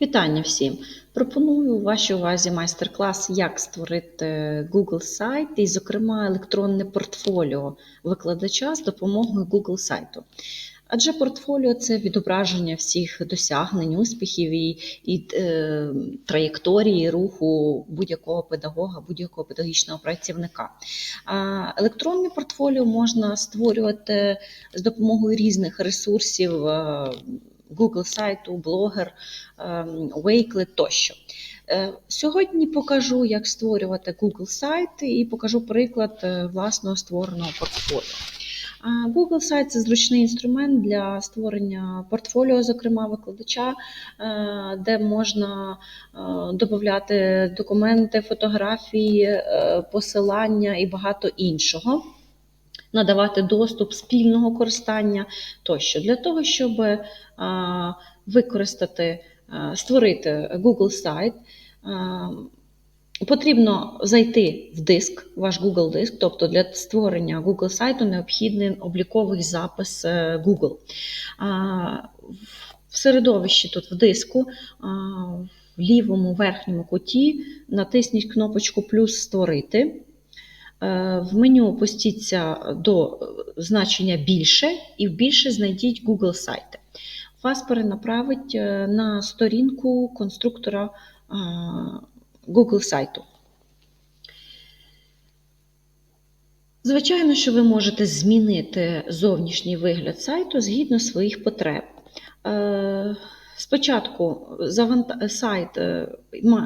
Вітання всім! Пропоную вашій увазі майстер-клас, як створити Google сайт і, зокрема, електронне портфоліо викладача з допомогою Google сайту. Адже портфоліо це відображення всіх досягнень, успіхів і, і е, траєкторії руху будь-якого педагога, будь-якого педагогічного працівника. А електронне портфоліо можна створювати з допомогою різних ресурсів. Google сайту, блогер, ем, Wakelet тощо. Е, Сьогодні покажу, як створювати Google сайт і покажу приклад е, власного створеного портфоліо. Google сайт це зручний інструмент для створення портфоліо, зокрема викладача, е, де можна додати документи, фотографії, посилання і багато іншого. Надавати доступ спільного користання тощо для того, щоб використати, а, створити Google сайт, потрібно зайти в диск, ваш Google диск, тобто для створення Google сайту необхідний обліковий запис е, Google. В середовищі тут в диску. В лівому верхньому куті натисніть кнопочку Плюс Створити. Е, В меню опустіться до значення більше і в більше знайдіть Google сайти. Вас перенаправить е, на сторінку конструктора Google сайту. Звичайно, що ви можете змінити зовнішній вигляд сайту згідно своїх потреб. Е, Спочатку заванта- сайт е,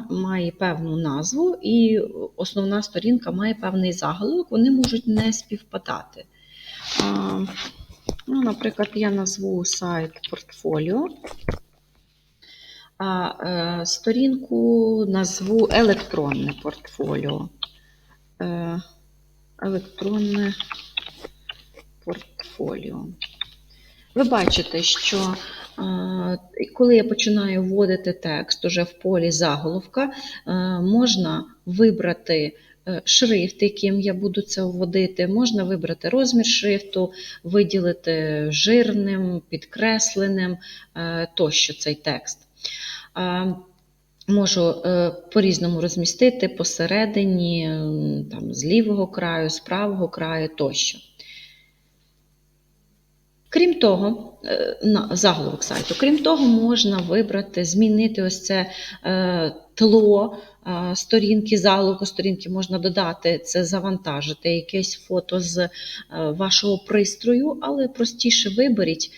має певну назву, і основна сторінка має певний заголовок, вони можуть не співпадати. Ну, наприклад, я назву сайт портфоліо, а е, сторінку назву електронне портфоліо. Е, електронне портфоліо. Ви бачите, що е, коли я починаю вводити текст уже в полі заголовка, е, можна вибрати е, шрифт, яким я буду це вводити, можна вибрати розмір шрифту, виділити жирним, підкресленим тощо цей текст. Можу по-різному розмістити посередині, там, з лівого краю, з правого краю тощо. Крім того, е, на заголовок сайту, крім того, можна вибрати, змінити ось це е, тло е, сторінки, заголовку сторінки можна додати, це завантажити якесь фото з вашого пристрою, але простіше виберіть.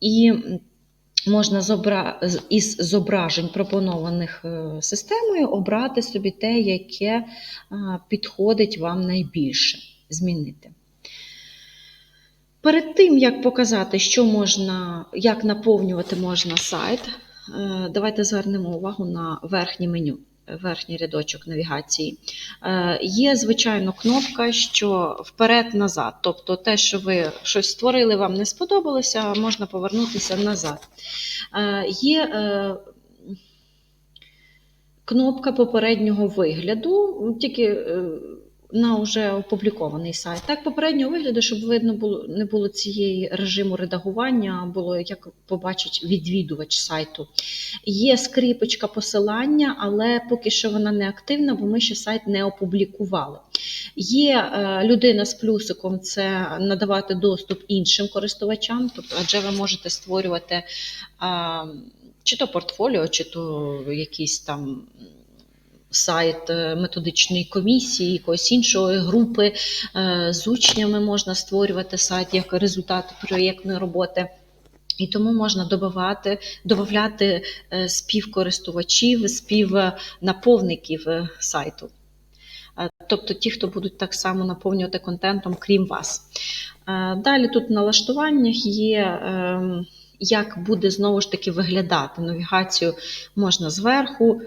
І можна із зображень, пропонованих системою, обрати собі те, яке підходить вам найбільше, змінити. Перед тим, як показати, що можна, як наповнювати можна сайт, е, давайте звернемо увагу на верхнє меню, верхній рядочок навігації. Е, Є, звичайно, кнопка, що вперед-назад. Тобто те, що ви щось створили, вам не сподобалося, можна повернутися назад. Е, Є кнопка попереднього вигляду, тільки на вже опублікований сайт. Так, попереднього вигляду, щоб видно було не було цієї режиму редагування, було як побачить відвідувач сайту. Є скріпочка посилання, але поки що вона не активна, бо ми ще сайт не опублікували. Є е, людина з плюсиком це надавати доступ іншим користувачам, тобто, адже ви можете створювати чи то портфоліо, чи то якісь там сайт е, методичної комісії, якоїсь іншої групи е, з учнями можна створювати сайт як результат проєктної роботи. І тому можна додавати, додавати е, співкористувачів, співнаповників сайту. Тобто ті, хто будуть так само наповнювати контентом, крім вас. Далі тут налаштуваннях є, як буде знову ж таки виглядати. Навігацію можна зверху,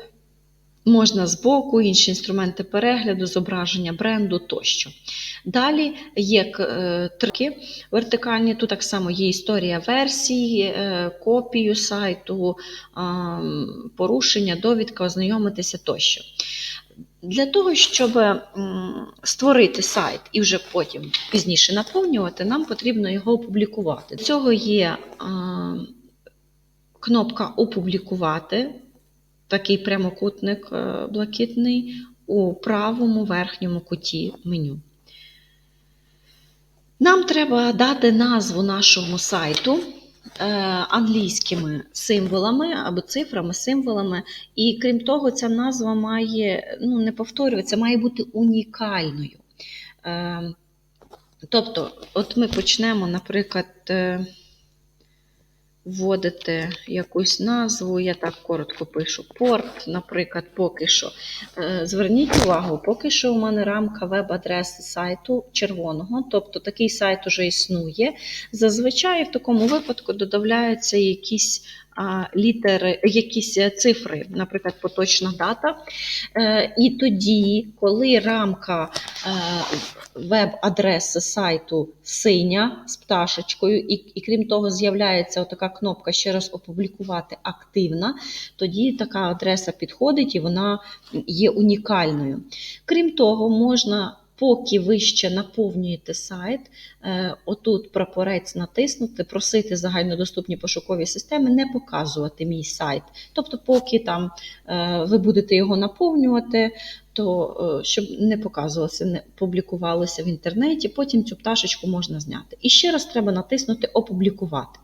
можна збоку, інші інструменти перегляду, зображення бренду тощо. Далі є е, трики вертикальні, тут так само є історія версій, е, копію сайту, порушення, довідка, ознайомитися тощо. Для того, щоб створити сайт і вже потім пізніше наповнювати, нам потрібно його опублікувати. Для цього є кнопка Опублікувати, такий прямокутник е, блакитний у правому верхньому куті меню. Нам треба дати назву нашому сайту е, англійськими символами або цифрами, символами. І крім того, ця назва має ну, не повторюватися, має бути унікальною. Е, Тобто, от ми почнемо, наприклад, е, вводити якусь назву, я так коротко пишу порт, наприклад, поки що. Е, Зверніть увагу, поки що у мене рамка веб-адреси сайту червоного, тобто такий сайт уже існує. Зазвичай в такому випадку додавляються якісь літери, якісь е, цифри, наприклад, поточна дата. Е, І тоді, коли рамка е, веб-адреси сайту синя з пташечкою, і, і крім того, з'являється така кнопка ще раз опублікувати активна, тоді така адреса підходить і вона є унікальною. Крім того, можна. Поки ви ще наповнюєте сайт, е, отут прапорець натиснути, просити загальнодоступні пошукові системи не показувати мій сайт. Тобто, поки там е, ви будете його наповнювати, то е, щоб не показувалося, не публікувалося в інтернеті, потім цю пташечку можна зняти. І ще раз треба натиснути Опублікувати.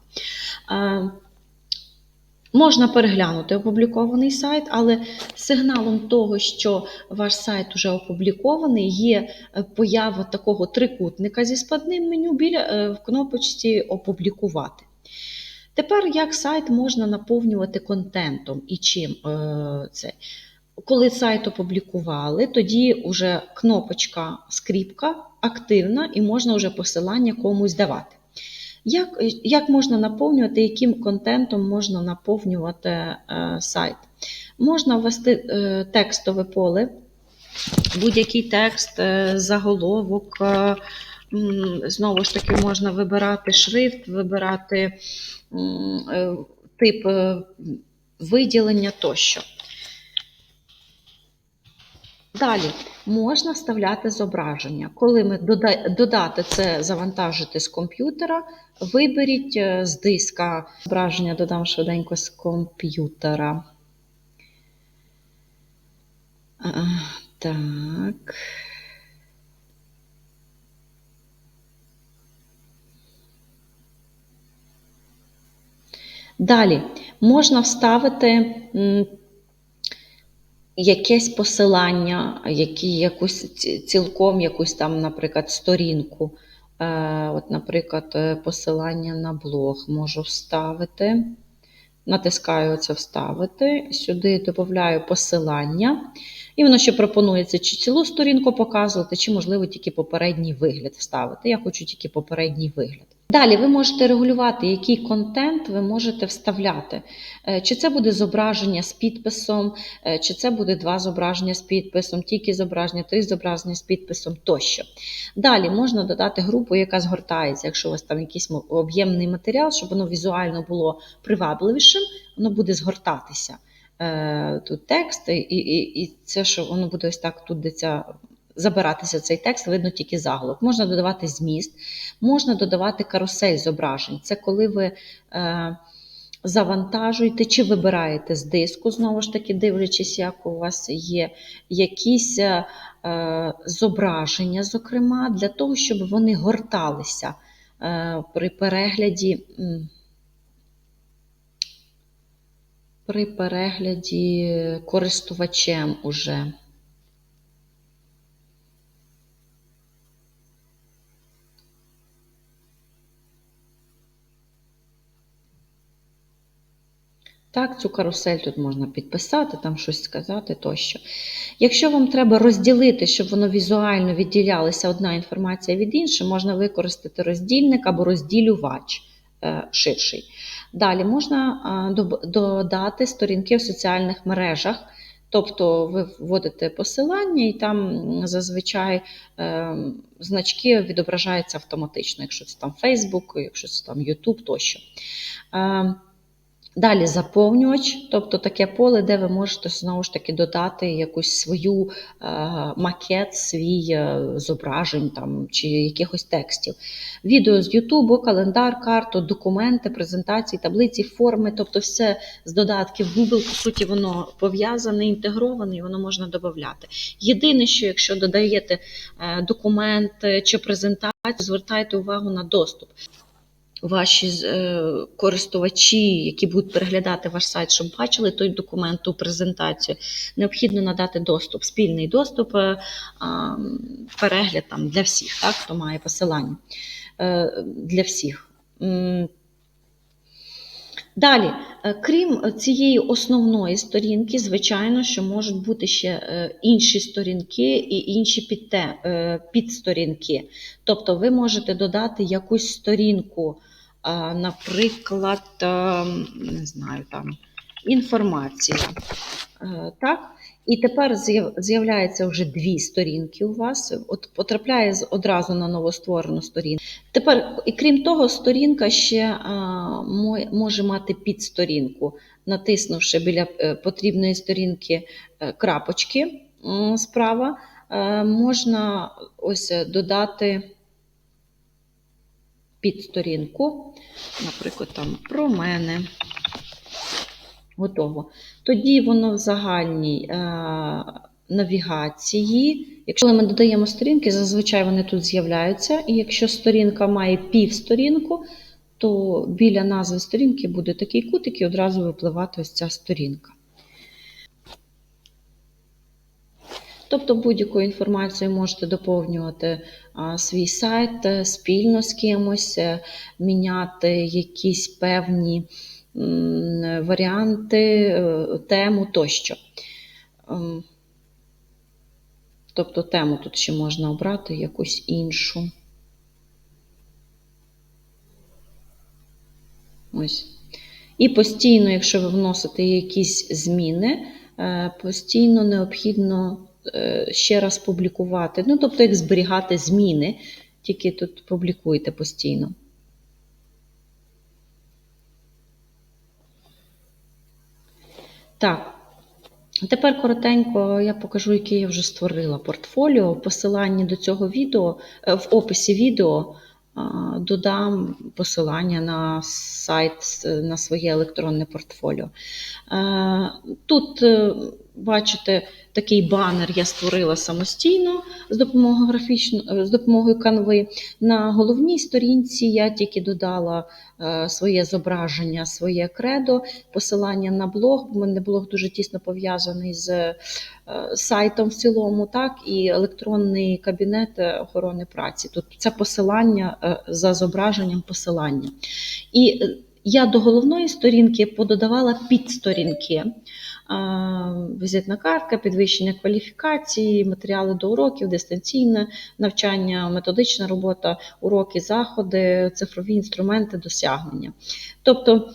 Можна переглянути опублікований сайт, але сигналом того, що ваш сайт вже опублікований, є е, поява такого трикутника зі складним меню біля е, в кнопочці Опублікувати. Тепер як сайт можна наповнювати контентом і чим е, це? Коли сайт опублікували, тоді вже кнопочка скріпка активна і можна вже посилання комусь давати. Як, як можна наповнювати, яким контентом можна наповнювати е, сайт? Можна ввести е, текстове поле, будь-який текст, е, заголовок. Е, знову ж таки, можна вибирати шрифт, вибирати е, тип е, виділення тощо. Далі можна вставляти зображення. Коли ми додати це завантажити з комп'ютера, виберіть е, з диска зображення, додам швиденько з комп'ютера. Так. Далі можна вставити якесь посилання, які, якусь цілком якусь там, наприклад, сторінку. Е, От, наприклад, е, посилання на блог можу вставити. Натискаю це вставити. Сюди додаю посилання. І воно ще пропонується чи цілу сторінку показувати, чи, можливо, тільки попередній вигляд вставити. Я хочу тільки попередній вигляд. Далі ви можете регулювати, який контент ви можете вставляти. Е, Чи це буде зображення з підписом, е, чи це буде два зображення з підписом, тільки зображення, три зображення з підписом тощо. Далі можна додати групу, яка згортається, якщо у вас там якийсь об'ємний матеріал, щоб воно візуально було привабливішим, воно буде згортатися. Е, Тут текст, і, і, і це, що воно буде ось так тут де ця. Забиратися цей текст, видно тільки заголовок. Можна додавати зміст, можна додавати карусель зображень. Це коли ви е, завантажуєте чи вибираєте з диску, знову ж таки, дивлячись, як у вас є якісь е, е, зображення, зокрема, для того, щоб вони горталися е, при перегляді. При перегляді користувачем уже. Так, цю карусель тут можна підписати, там щось сказати тощо. Якщо вам треба розділити, щоб воно візуально відділялася одна інформація від іншої, можна використати роздільник або розділювач е, ширший. Далі можна додати сторінки в соціальних мережах. Тобто ви вводите посилання, і там зазвичай е, значки відображаються автоматично, якщо це там Facebook, якщо це там YouTube тощо. Е, Далі заповнювач, тобто таке поле, де ви можете знову ж таки додати якусь свою е, макет, свій е, зображень там, чи якихось текстів. Відео з Ютубу, календар, карту, документи, презентації, таблиці, форми, тобто все з додатків Google, по суті, воно пов'язане, інтегроване, і воно можна додати. Єдине, що якщо додаєте е, документ е, чи презентацію, звертайте увагу на доступ ваші е, користувачі, які будуть переглядати ваш сайт, щоб бачили той документ, ту презентацію, необхідно надати доступ, спільний доступ, е, перегляд там для всіх, так, хто має посилання е, для всіх. Далі, е, крім цієї основної сторінки, звичайно, що можуть бути ще е, інші сторінки і інші е, підсторінки. Тобто ви можете додати якусь сторінку, наприклад, е, не знаю, там, інформація. Так? І тепер з'яв- з'являється вже дві сторінки у вас, от потрапляє одразу на новостворену сторінку. Тепер, і крім того, сторінка ще може мати підсторінку, натиснувши біля е, потрібної сторінки е, крапочки справа, е, можна ось додати підсторінку, наприклад, там про мене. Готово. Тоді воно в загальній е, навігації. Якщо ми додаємо сторінки, зазвичай вони тут з'являються. І якщо сторінка має півсторінку, то біля назви сторінки буде такий кутик і одразу випливати ось ця сторінка. Тобто будь-яку інформацію можете доповнювати а, свій сайт е, спільно з кимось, е, міняти якісь певні варіанти, е, тему тощо. Ем, Тобто тему тут ще можна обрати якусь іншу. Ось. І постійно, якщо ви вносите якісь зміни, е, постійно необхідно е, ще раз публікувати. Ну, тобто, як зберігати зміни, тільки тут публікуйте постійно. Так. Тепер коротенько я покажу, яке я вже створила портфоліо. В посиланні до цього відео, е, в описі відео додам посилання на сайт, на своє електронне портфоліо. Е, Тут, е, бачите, такий банер я створила самостійно з допомогою графічно, з допомогою канви. На головній сторінці я тільки додала е, своє зображення, своє кредо, посилання на блог. У мене блог дуже тісно пов'язаний з е, сайтом в цілому, так, і електронний кабінет е, охорони праці. Тут це посилання е, за зображенням посилання. І е, я до головної сторінки пододавала підсторінки. Візитна картка, підвищення кваліфікації, матеріали до уроків, дистанційне навчання, методична робота, уроки, заходи, цифрові інструменти, досягнення. Тобто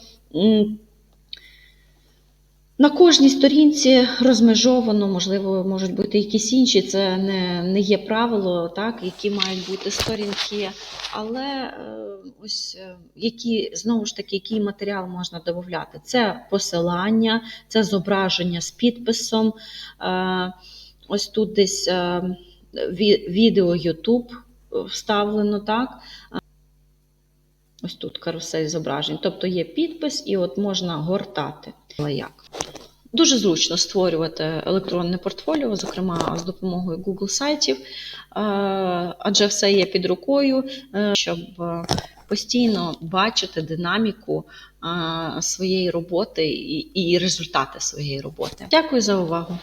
на кожній сторінці розмежовано, можливо, можуть бути якісь інші, це не, не є правило, так, які мають бути сторінки, але е, ось е, які, знову ж таки, який матеріал можна додати. Це посилання, це зображення з підписом. Е, Ось тут десь відео YouTube вставлено, так. Ось тут карусель зображень. Тобто є підпис, і от можна гортати. Але? Дуже зручно створювати електронне портфоліо, зокрема з допомогою Google сайтів, е, адже все є під рукою, е, щоб е, постійно бачити динаміку своєї роботи і результати своєї роботи. Дякую за увагу.